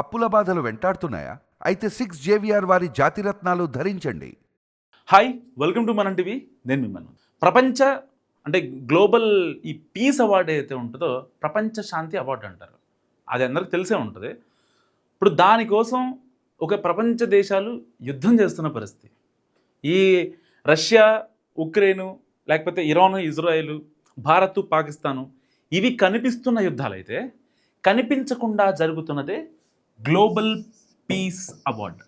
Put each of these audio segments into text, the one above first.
అప్పుల బాధలు వెంటాడుతున్నాయా? అయితే సిక్స్ జేవిఆర్ వారి జాతిరత్నాలు ధరించండి. Hi welcome to Manam TV నేను మిమ్మల్ని ప్రపంచ అంటే గ్లోబల్ ఈ పీస్ అవార్డు ఏదైతే ఉంటుందో ప్రపంచ శాంతి అవార్డు అంటారు. అది అందరికి తెలిసే ఉంటుంది. ఇప్పుడు దానికోసం ఒక ప్రపంచ దేశాలు యుద్ధం చేస్తున్న పరిస్థితి. ఈ రష్యా ఉక్రెయిను లేకపోతే ఇరాన్ ఇజ్రాయెల్ భారత్ పాకిస్తాను ఇవి కనిపిస్తున్న యుద్ధాలైతే కనిపించకుండా జరుగుతున్నదే గ్లోబల్ పీస్ అవార్డ్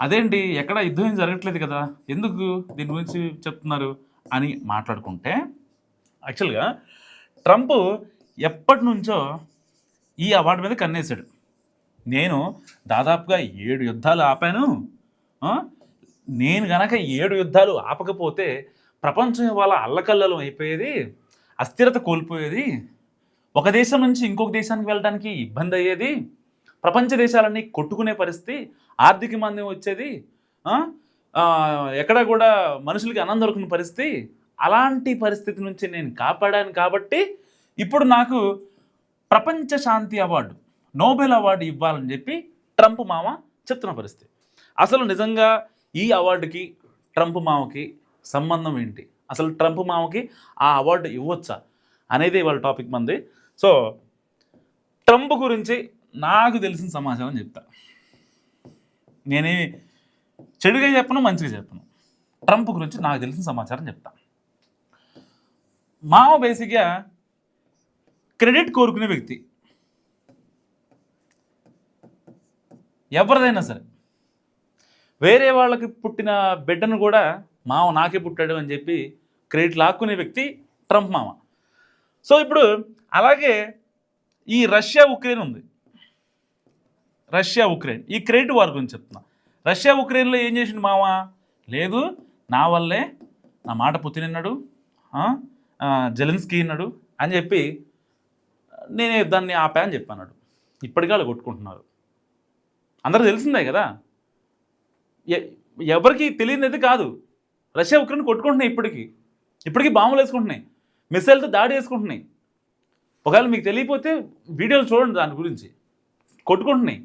అదేంటి? ఎక్కడ యుద్ధం ఏం జరగట్లేదు కదా? ఎందుకు దీని గురించి చెప్తున్నారు అని మాట్లాడుకుంటే యాక్చువల్గా ట్రంప్ ఎప్పటి నుంచో ఈ అవార్డు మీద కన్నేశాడు. నేను దాదాపుగా ఏడు యుద్ధాలు ఆపాను. నేను గనక ఏడు యుద్ధాలు ఆపకపోతే ప్రపంచం ఇవాళ అల్లకల్లలం అయిపోయేది అస్థిరత కోల్పోయేది ఒక దేశం నుంచి ఇంకొక దేశానికి వెళ్ళడానికి ఇబ్బంది అయ్యేది ప్రపంచ దేశాలన్నీ కొట్టుకునే పరిస్థితి ఆర్థిక మందం వచ్చేది ఎక్కడ కూడా మనుషులకి అన్నం దొరకని పరిస్థితి. అలాంటి పరిస్థితి నుంచి నేను కాపాడాను కాబట్టి ఇప్పుడు నాకు ప్రపంచ శాంతి అవార్డు నోబెల్ అవార్డు ఇవ్వాలని చెప్పి ట్రంప్ మామ చెప్తున్న పరిస్థితి. అసలు నిజంగా ఈ అవార్డుకి ట్రంప్ మామకి సంబంధం ఏంటి? అసలు ట్రంప్ మామకి ఆ అవార్డు ఇవ్వచ్చా? అనేది వాళ్ళ టాపిక్ మంది. సో ట్రంప్ గురించి నాకు తెలిసిన సమాచారం చెప్తా. నేనే చెడుగా చెప్పను మంచిగా చెప్పను. ట్రంప్ గురించి నాకు తెలిసిన సమాచారం చెప్తా. మామ బేసిక్గా క్రెడిట్ కోరుకునే వ్యక్తి. ఎవరిదైనా సరే. వేరే వాళ్ళకి పుట్టిన బిడ్డను కూడా మామ నాకే పుట్టాడు అని చెప్పి క్రెడిట్ లాక్కునే వ్యక్తి ట్రంప్ మామ. సో ఇప్పుడు అలాగే ఈ రష్యా ఉక్రెయిన్ ఉంది. Russia Ukraine. ఈ క్రెడిట్ వార్ గురించి చెప్తున్నా. రష్యా ఉక్రెయిన్లో ఏం చేసిండు మావా లేదు నా వల్లే నా మాట పుతిన్ అన్నాడు ఆ, జెలెన్స్కీ అన్నాడు అని చెప్పి నేనే దాన్ని ఆపా అని చెప్పన్నాడు. ఇప్పటికీ వాళ్ళు కొట్టుకుంటున్నారు. అందరూ తెలిసిందే కదా? ఎ- ఎవరికి తెలియనిది కాదు. రష్యా ఉక్రెయిన్ కొట్టుకుంటున్నాయి ఇప్పటికీ. ఇప్పటికీ బాంబులు వేసుకుంటున్నాయి. మిసైల్తో దాడి వేసుకుంటున్నాయి ఒకవేళ మీకు తెలియకపోతే వీడియోలు చూడండి దాని గురించి. కొట్టుకుంటున్నాయి.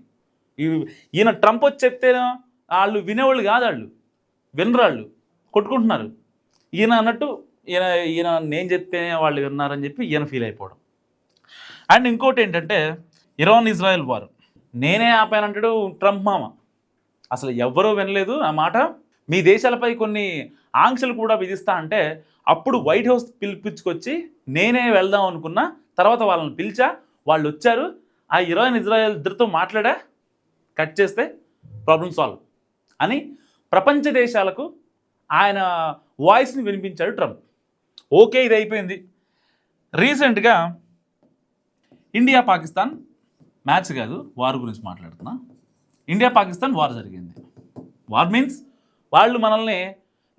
ఈ- ఈయన ట్రంప్ వచ్చి చెప్తే వాళ్ళు వినేవాళ్ళు కాదు వాళ్ళు. వినరాళ్ళు కొట్టుకుంటున్నారు. ఈయన అన్నట్టు ఈయన ఈయన నేను చెప్తేనే వాళ్ళు విన్నారని చెప్పి ఈయన ఫీల్ అయిపోవడం. అండ్ ఇంకోటి ఏంటంటే ఇరాన్ ఇజ్రాయెల్ వారు. నేనే ఆపానంటాడు ట్రంప్ మామ. అసలు ఎవ్వరూ వినలేదు ఆ మాట. మీ దేశాలపై కొన్ని ఆంక్షలు కూడా విధిస్తా అంటే అప్పుడు వైట్ హౌస్ పిలిపించుకొచ్చి నేనే వెళ్దాం అనుకున్నా తర్వాత వాళ్ళని పిలిచా వాళ్ళు వచ్చారు. ఆ ఇరాన్ ఇజ్రాయెల్ ఇద్దరితో మాట్లాడా కట్ చేస్తే ప్రాబ్లం సాల్వ్ అని ప్రపంచ దేశాలకు ఆయన వాయిస్ని వినిపించాడు ట్రంప్. ఓకే ఇది అయిపోయింది. రీసెంట్గా ఇండియా పాకిస్తాన్ మ్యాచ్ కాదు వార్ గురించి మాట్లాడుతున్నా. ఇండియా పాకిస్తాన్ వార్ జరిగింది. వార్ మీన్స్ వాళ్ళు మనల్ని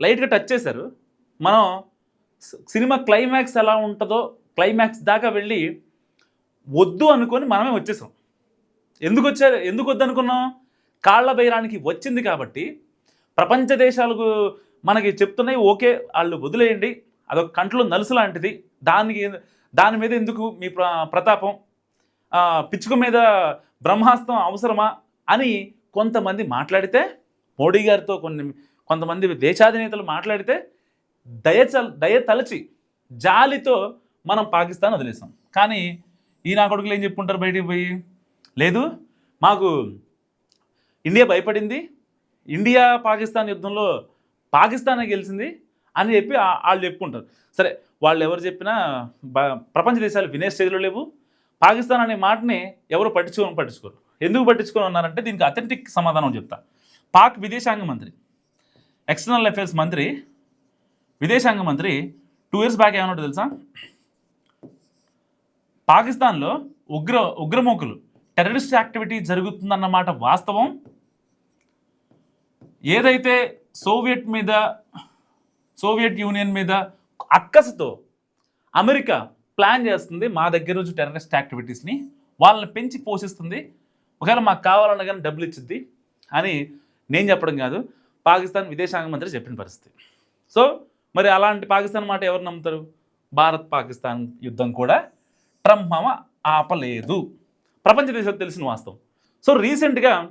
లైట్గా టచ్ చేశారు. మనం సినిమా క్లైమాక్స్ ఎలా ఉంటుందో క్లైమాక్స్ దాకా వెళ్ళి వద్దు అనుకొని మనమే వచ్చేసాం. ఎందుకు వచ్చారు ఎందుకు వద్దు అనుకున్నాం కాళ్ళ బైరానికి వచ్చింది కాబట్టి ప్రపంచ దేశాలకు మనకి చెప్తున్నాయి ఓకే వాళ్ళు వదిలేయండి. అదొక కంట్లో నలుసు లాంటిది. దానికి దాని మీద ఎందుకు మీ ప్రతాపం? పిచ్చుక మీద బ్రహ్మాస్త్రం అవసరమా అని కొంతమంది మాట్లాడితే మోడీ గారితో కొన్ని కొంతమంది దేశాధినేతలు మాట్లాడితే దయ దయ తలచి జాలితో మనం పాకిస్తాన్ వదిలేసాం. కానీ ఈ నా కొడుకులు ఏం చెప్పుకుంటారు బయటికి పోయి? లేదు మాకు ఇండియా భయపడింది ఇండియా పాకిస్తాన్ యుద్ధంలో పాకిస్తానే గెలిచింది అని చెప్పి వాళ్ళు చెప్పుకుంటారు. సరే వాళ్ళు ఎవరు చెప్పినా బ- ప్రపంచ దేశాలు వినే స్టేజ్లో లేవు. పాకిస్తాన్ అనే మాటని ఎవరు పట్టించుకొని పట్టించుకోరు. ఎందుకు పట్టించుకొని ఉన్నారంటే దీనికి అథెంటిక్ సమాధానం చెప్తా. పాక్ విదేశాంగ మంత్రి ఎక్స్టర్నల్ అఫేర్స్ మంత్రి విదేశాంగ మంత్రి టూ ఇయర్స్ బ్యాక్ ఏమన్నట్టు తెలుసా? పాకిస్తాన్లో ఉగ్ర ఉగ్రమోకులు టెర్రరిస్ట్ యాక్టివిటీ జరుగుతుందన్నమాట వాస్తవం. ఏదైతే సోవియట్ మీద సోవియట్ యూనియన్ మీద అక్కసుతో అమెరికా ప్లాన్ చేస్తుంది మా దగ్గర నుంచి టెర్రరిస్ట్ యాక్టివిటీస్ని వాళ్ళని పెంచి పోషిస్తుంది ఒకవేళ మాకు కావాలన్నా కానీ డబ్బులు ఇచ్చిద్ది అని నేను చెప్పడం కాదు పాకిస్తాన్ విదేశాంగ మంత్రి చెప్పిన పరిస్థితి. సో మరి అలాంటి పాకిస్తాన్ మాట ఎవరు నమ్ముతారు? భారత్ పాకిస్తాన్ యుద్ధం కూడా ట్రంప్ మామ ఆపలేదు. ప్రపంచ దేశాలు తెలిసిన వాస్తవం. సో రీసెంట్గా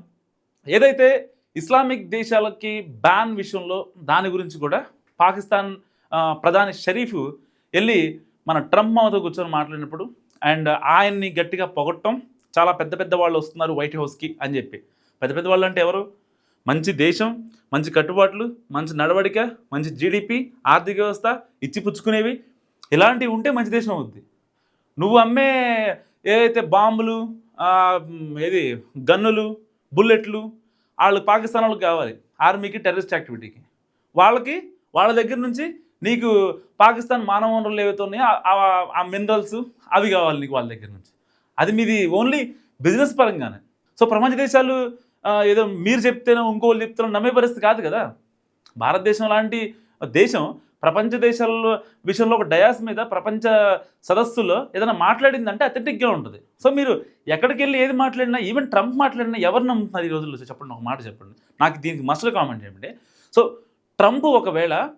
ఏదైతే ఇస్లామిక్ దేశాలకి బ్యాన్ విషయంలో దాని గురించి కూడా పాకిస్తాన్ ప్రధాని షరీఫ్ వెళ్ళి మన ట్రంప్ మామతో కూర్చొని మాట్లాడినప్పుడు అండ్ ఆయన్ని గట్టిగా పొగట్టం చాలా పెద్ద పెద్ద వాళ్ళు వస్తున్నారు వైట్ హౌస్కి అని చెప్పి. పెద్ద పెద్ద వాళ్ళు అంటే ఎవరు? మంచి దేశం మంచి కట్టుబాట్లు మంచి నడవడిక మంచి జీడిపి ఆర్థిక వ్యవస్థ ఇచ్చి పుచ్చుకునేవి ఇలాంటివి ఉంటే మంచి దేశం అవుద్ది. నువ్వు అమ్మే ఏదైతే బాంబులు ఏది గన్నులు బుల్లెట్లు వాళ్ళు పాకిస్తాన్ వాళ్ళకి కావాలి. ఆర్మీకి టెర్రరిస్ట్ యాక్టివిటీకి. వాళ్ళకి వాళ్ళ దగ్గర నుంచి నీకు పాకిస్తాన్ మానవ వనరులు ఏవైతే ఉన్నాయో ఆ- మినరల్స్ అవి కావాలి నీకు వాళ్ళ దగ్గర నుంచి. అది మీది ఓన్లీ బిజినెస్ పరంగానే. సో ప్రపంచ దేశాలు ఏదో మీరు చెప్తేనో ఇంకోళ్ళు చెప్తేనో నమ్మే పరిస్థితి కాదు కదా. భారతదేశం లాంటి దేశం ప్రపంచ దేశాల విషయంలో ఒక డయాస్ మీద ప్రపంచ సదస్సులో ఏదైనా మాట్లాడిందంటే అథెంటిక్గా ఉంటుంది. సో మీరు ఎక్కడికి వెళ్ళి ఏది మాట్లాడినా ఈవెన్ ట్రంప్ మాట్లాడినా ఎవరు నమ్ముతున్నారు ఈ రోజుల్లో? చెప్పండి ఒక మాట చెప్పండి. నాకు దీనికి మస్ట్ కామెంట్ ఏమిటి సో ట్రంప్ ఒకవేళ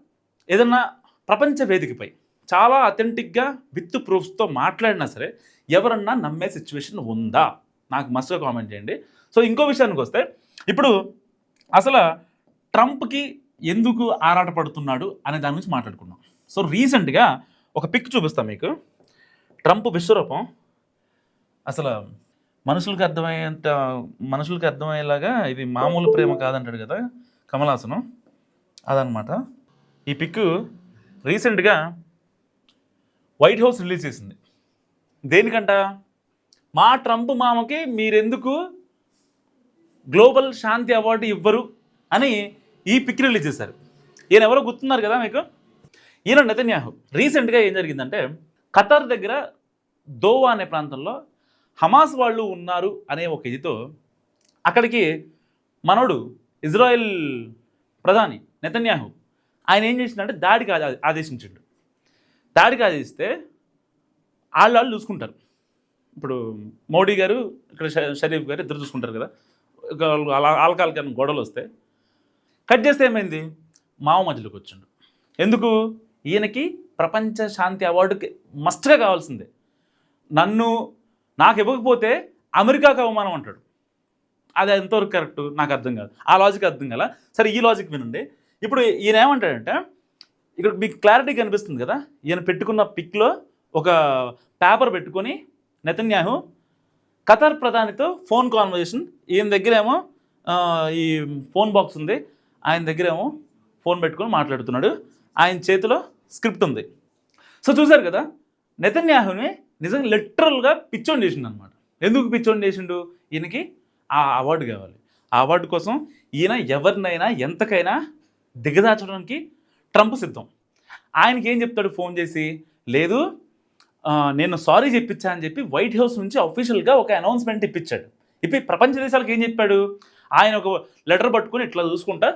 ఏదన్నా ప్రపంచ వేదికపై చాలా అథెంటిక్గా విత్ ప్రూఫ్స్తో మాట్లాడినా సరే ఎవరన్నా నమ్మే సిచ్యువేషన్ ఉందా? నాకు మస్తుగా కామెంట్ చేయండి. సో ఇంకో విషయానికి వస్తే ఇప్పుడు అసలు ట్రంప్కి ఎందుకు ఆరాటపడుతున్నాడు అనే దాని గురించి మాట్లాడుకున్నాం సో రీసెంట్గా ఒక పిక్ చూపిస్తాం మీకు. ట్రంప్ విశ్వరూపం అసలు మనుషులకు అర్థమయ్యేంత మనుషులకు అర్థమయ్యేలాగా ఇది మామూలు ప్రేమ కాదంటాడు కదా కమలాసనం. అదనమాట ఈ పిక్ రీసెంట్గా వైట్ హౌస్ రిలీజ్ చేసింది. దేనికంట? మా ట్రంప్ మామకి మీరెందుకు గ్లోబల్ శాంతి అవార్డు ఇవ్వరు అని ఈ పిక్ రిలీజ్ చేశారు. ఈయన ఎవరో గుర్తున్నారు కదా మీకు? ఈయన నెతన్యాహు. రీసెంట్గా ఏం జరిగిందంటే ఖతార్ దగ్గర దోవా అనే ప్రాంతంలో హమాస్ వాళ్ళు ఉన్నారు అనే ఒక ఇదితో అక్కడికి మనోడు ఇజ్రాయెల్ ప్రధాని నెతన్యాహు ఆయన ఏం చేసిందంటే దాడికి ఆదే- దాడికి ఆదేశిస్తే వాళ్ళు వాళ్ళు చూసుకుంటారు. ఇప్పుడు మోడీ గారు ఇక్కడ ష- షరీఫ్ గారు ఇద్దరు చూసుకుంటారు కదా. ఒక అలా ఆల్కాల్కి గొడవలు వస్తే కట్ చేస్తే ఏమైంది? మావ మధ్యలోకి వచ్చిండు. ఎందుకు? ఈయనకి ప్రపంచ శాంతి అవార్డుకి మస్ట్గా కావాల్సిందే. నన్ను నాకు ఇవ్వకపోతే అమెరికాకు అవమానం అంటాడు. అది ఎంతవరకు కరెక్ట్? నాకు అర్థం కాదు. ఆ లాజిక్ అర్థం కదా సరే ఈ లాజిక్ వినండి. ఇప్పుడు ఈయన ఏమంటాడంటే ఇక్కడ మీకు క్లారిటీ కనిపిస్తుంది కదా? ఈయన పెట్టుకున్న పిక్లో ఒక పేపర్ పెట్టుకొని నెతన్యాహు ఖతార్ ప్రధానితో ఫోన్ కాన్వర్జేషన్. ఈయన దగ్గరేమో ఈ ఫోన్ బాక్స్ ఉంది. ఆయన దగ్గరేమో ఫోన్ పెట్టుకొని మాట్లాడుతున్నాడు. ఆయన చేతిలో స్క్రిప్ట్ ఉంది. సో చూశారు కదా నెతన్యాహుని నిజంగా లిటరల్గా పిచ్చోన్ చేసిండు అనమాట ఎందుకు పిచ్చోన్ చేసిండు? ఈయనకి ఆ అవార్డు కావాలి. ఆ అవార్డు కోసం ఈయన ఎవరినైనా ఎంతకైనా దిగదాచడానికి ట్రంప్ సిద్ధం. ఆయనకి ఏం చెప్తాడు ఫోన్ చేసి? లేదు నేను సారీ చెప్పించా అని చెప్పి వైట్ హౌస్ నుంచి అఫీషియల్గా ఒక అనౌన్స్మెంట్ ఇప్పించాడు. ఇప్పి ప్రపంచ దేశాలకు ఏం చెప్పాడు? ఆయన ఒక లెటర్ పట్టుకొని ఇట్లా చూసుకుంటా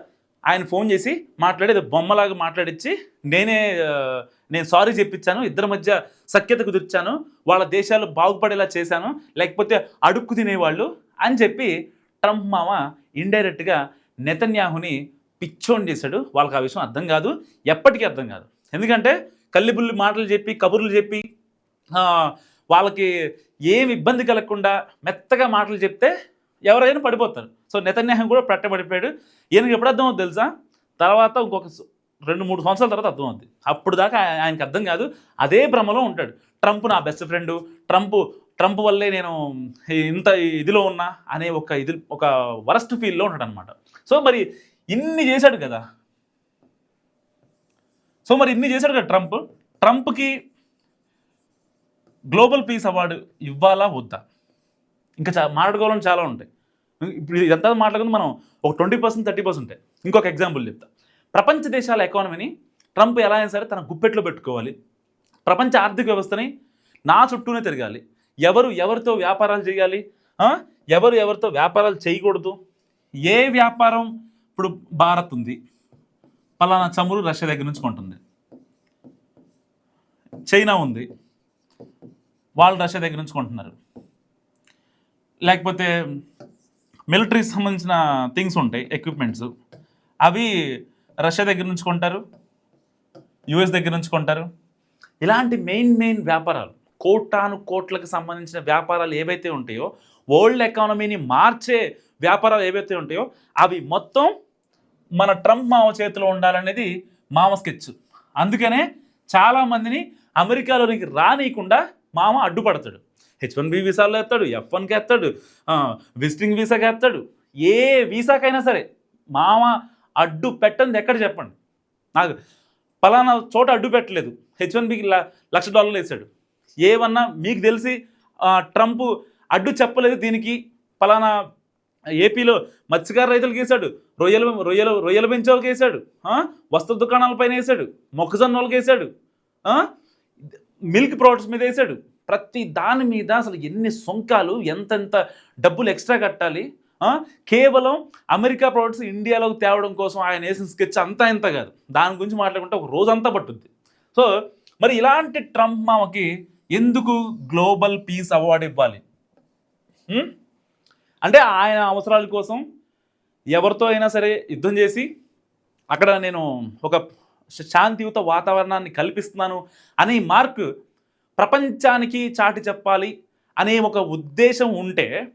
ఆయన ఫోన్ చేసి మాట్లాడి అది బొమ్మలాగా మాట్లాడించి నేనే నేను సారీ చెప్పించాను ఇద్దరి మధ్య సఖ్యత కుదిర్చాను వాళ్ళ దేశాలు బాగుపడేలా చేశాను లేకపోతే అడుక్కు తినేవాళ్ళు అని చెప్పి ట్రంప్ మామ ఇండైరెక్ట్గా నెతన్యాహుని పిచ్చోన్ చేశాడు. వాళ్ళకి ఆ విషయం అర్థం కాదు ఎప్పటికీ అర్థం కాదు. ఎందుకంటే కల్లిబుల్లి మాటలు చెప్పి కబుర్లు చెప్పి వాళ్ళకి ఏమి ఇబ్బంది కలగకుండా మెత్తగా మాటలు చెప్తే ఎవరైనా పడిపోతారు. సో నెతన్యాహం కూడా పట్టబడిపోయాడు. ఈయనకి ఎప్పుడు అర్థం అవుతుంది తెలుసా? తర్వాత ఇంకొక రెండు మూడు సంవత్సరాల తర్వాత అర్థం అవుతుంది అప్పుడు దాకా ఆయనకు ఆయనకి అర్థం కాదు. అదే భ్రమలో ఉంటాడు. ట్రంప్ నా బెస్ట్ ఫ్రెండ్. ట్రంప్ ట్రంప్ వల్లే నేను ఇంత ఇదిలో ఉన్నా అనే ఒక ఇది ఒక వరస్ట్ ఫీల్లో ఉంటాడు అనమాట సో మరి ఇన్ని చేశాడు కదా. సో మరి ఇన్ని చేశాడు కదా ట్రంప్. ట్రంప్కి గ్లోబల్ పీస్ అవార్డు ఇవ్వాలా వద్దా? ఇంకా చా మాట్లాడుకోవాలని చాలా ఉంటాయి. ఇప్పుడు ఇదంతా మాట్లాడుకుంది మనం ఒక ట్వంటీ పర్సెంట్ థర్టీ పర్సెంట్ ఇంకొక ఎగ్జాంపుల్ చెప్తా. ప్రపంచ దేశాల ఎకానమీని ట్రంప్ ఎలా అయినా సరే తన గుప్పెట్లో పెట్టుకోవాలి. ప్రపంచ ఆర్థిక వ్యవస్థని నా చుట్టూనే తిరగాలి. ఎవరు ఎవరితో వ్యాపారాలు చేయాలి? ఎవరు ఎవరితో వ్యాపారాలు చేయకూడదు? ఏ వ్యాపారం? ఇప్పుడు భారత్ ఉంది. పలానా చమురు రష్యా దగ్గర నుంచి కొంటుంది. చైనా ఉంది. వాళ్ళు రష్యా దగ్గర నుంచి కొంటున్నారు. లేకపోతే మిలిటరీకి సంబంధించిన థింగ్స్ ఉంటాయి ఎక్విప్మెంట్స్ అవి రష్యా దగ్గర నుంచి కొంటారు యుఎస్ దగ్గర నుంచి కొంటారు. ఇలాంటి మెయిన్ మెయిన్ వ్యాపారాలు కోటాను కోట్లకు సంబంధించిన వ్యాపారాలు ఏవైతే ఉంటాయో వరల్డ్ ఎకానమీని మార్చే వ్యాపారాలు ఏవైతే ఉంటాయో అవి మొత్తం మన ట్రంప్ మామ చేతిలో ఉండాలనేది మామ స్కెచ్. అందుకనే చాలామందిని అమెరికాలోనికి రానియకుండా మామ అడ్డుపడతాడు. హెచ్ వన్ బి వీసాలో ఎత్తాడు ఎఫ్ వన్కి ఎత్తాడు విజిటింగ్ వీసాకి ఎత్తాడు. ఏ వీసాకైనా సరే మామ అడ్డు పెట్టండి ఎక్కడ చెప్పండి? నాకు పలానా చోట అడ్డు పెట్టలేదు. హెచ్ వన్ బికి లక్ష డాలర్లు వేసాడు. ఏమన్నా మీకు తెలిసి ట్రంప్ అడ్డు చెప్పలేదు దీనికి. పలానా ఏపీలో మత్స్యకార రైతులకు వేసాడు. రొయ్యలు రొయ్యలు రొయ్యలు పెంచే వాళ్ళకి వేసాడు వస్త్ర దుకాణాలపైన వేసాడు. మొక్కజొన్న వాళ్ళకి వేసాడు మిల్క్ ప్రోడక్ట్స్ మీద వేసాడు ప్రతి దాని మీద అసలు ఎన్ని సొంకాలు ఎంతెంత డబ్బులు ఎక్స్ట్రా కట్టాలి? కేవలం అమెరికా ప్రోడక్ట్స్ ఇండియాలోకి తేవడం కోసం ఆయన వేసిన స్కెచ్ అంతా ఇంత కాదు. దాని గురించి మాట్లాడుకుంటే ఒక రోజంతా పట్టుద్ది. సో మరి ఇలాంటి ట్రంప్ మామకి ఎందుకు గ్లోబల్ పీస్ అవార్డు ఇవ్వాలి? అంటే ఆయన అవసరాల కోసం ఎవరితో అయినా సరే యుద్ధం చేసి అక్కడ నేను ఒక శాంతియుత వాతావరణాన్ని కల్పిస్తున్నాను అనే మార్క్ ప్రపంచానికి చాటి చెప్పాలి అనే ఒక ఉద్దేశం ఉంటే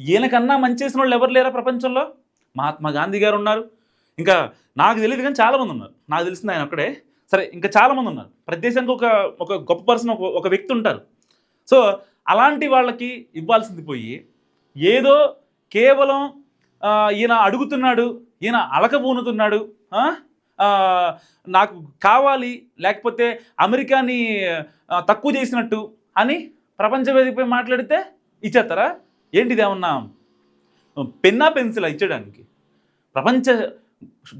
ఈయనకన్నా మంచి చేసిన వాళ్ళు ఎవరు లేరా ప్రపంచంలో? మహాత్మా గాంధీ గారు ఉన్నారు. ఇంకా నాకు తెలియదు కానీ చాలామంది ఉన్నారు. నాకు తెలిసింది ఆయన ఒక్కడే. సరే ఇంకా చాలామంది ఉన్నారు. ప్రతి దేశానికి ఒక ఒక గొప్ప పర్సన్ ఒక ఒక వ్యక్తి ఉంటారు. సో అలాంటి వాళ్ళకి ఇవ్వాల్సింది పోయి ఏదో కేవలం ఈయన అడుగుతున్నాడు ఈయన అలకబూనుతున్నాడు నాకు కావాలి లేకపోతే అమెరికాని తక్కువ చేసినట్టు అని ప్రపంచ వేదికపై మాట్లాడితే ఇచ్చేస్తారా? ఏంటిది ఏమన్నా? పెన్నా పెన్సిల్ ఇచ్చడానికి ప్రపంచ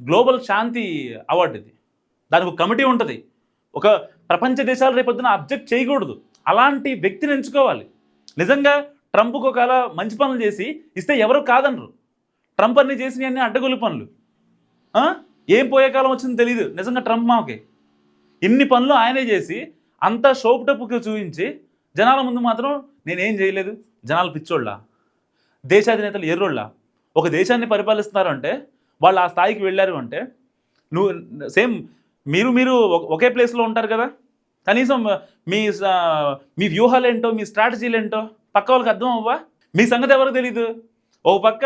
గ్లోబల్ శాంతి అవార్డు ఇది. దానికి ఒక కమిటీ ఉంటుంది. ఒక ప్రపంచ దేశాలు రేపొద్దున అబ్జెక్ట్ చేయకూడదు. అలాంటి వ్యక్తిని ఎంచుకోవాలి. నిజంగా ట్రంప్కు ఒకవేళ మంచి పనులు చేసి ఇస్తే ఎవరు కాదనరు. ట్రంప్ అన్ని చేసినవి అన్ని అడ్డగొలు పనులు. ఏం పోయే కాలం వచ్చిందో తెలియదు నిజంగా ట్రంప్ మాకే ఇన్ని పనులు ఆయనే చేసి అంత షోప్ టప్పుకి చూపించి జనాల ముందు మాత్రం నేనేం చేయలేదు. జనాలు పిచ్చోళ్ళ. దేశాధినేతలు ఎర్రోళ్ళ. ఒక దేశాన్ని పరిపాలిస్తున్నారు అంటే వాళ్ళు ఆ స్థాయికి వెళ్ళారు అంటే నువ్వు సేమ్ మీరు మీరు ఒకే ప్లేస్లో ఉంటారు కదా? కనీసం మీ మీ వ్యూహాలు ఏంటో మీ స్ట్రాటజీలు ఏంటో పక్క వాళ్ళకి అర్థం అవ్వా మీ సంగతి ఎవరికి తెలీదు? ఒక పక్క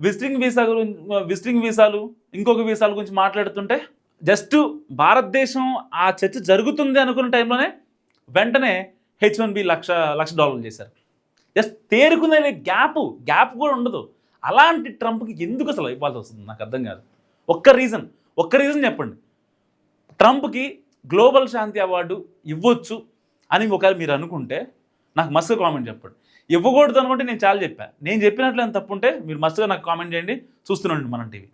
విజిటింగ్ వీసా గురించి విజిటింగ్ వీసాలు ఇంకొక వీసాల గురించి మాట్లాడుతుంటే జస్ట్ భారతదేశం ఆ చర్చ జరుగుతుంది అనుకున్న టైంలోనే వెంటనే H one B lakh lakh డాలర్లు చేశారు. జస్ట్ తేరుకునే గ్యాప్ గ్యాప్ కూడా ఉండదు. అలాంటి ట్రంప్కి ఎందుకు అసలు ఇవ్వాల్సి వస్తుంది? నాకు అర్థం కాదు. ఒక్క రీజన్ ఒక్క రీజన్ చెప్పండి. ట్రంప్కి గ్లోబల్ శాంతి అవార్డు ఇవ్వచ్చు అని ఒకవేళ మీరు అనుకుంటే నాకు మస్తుగా కామెంట్ చెప్పండి. ఇవ్వకూడదు అనుకుంటే నేను చాలా చెప్పాను నేను చెప్పినట్లు తప్పు ఉంటే మీరు మస్తుగా నాకు కామెంట్ చేయండి. చూస్తున్నాండి మనం టీవీ.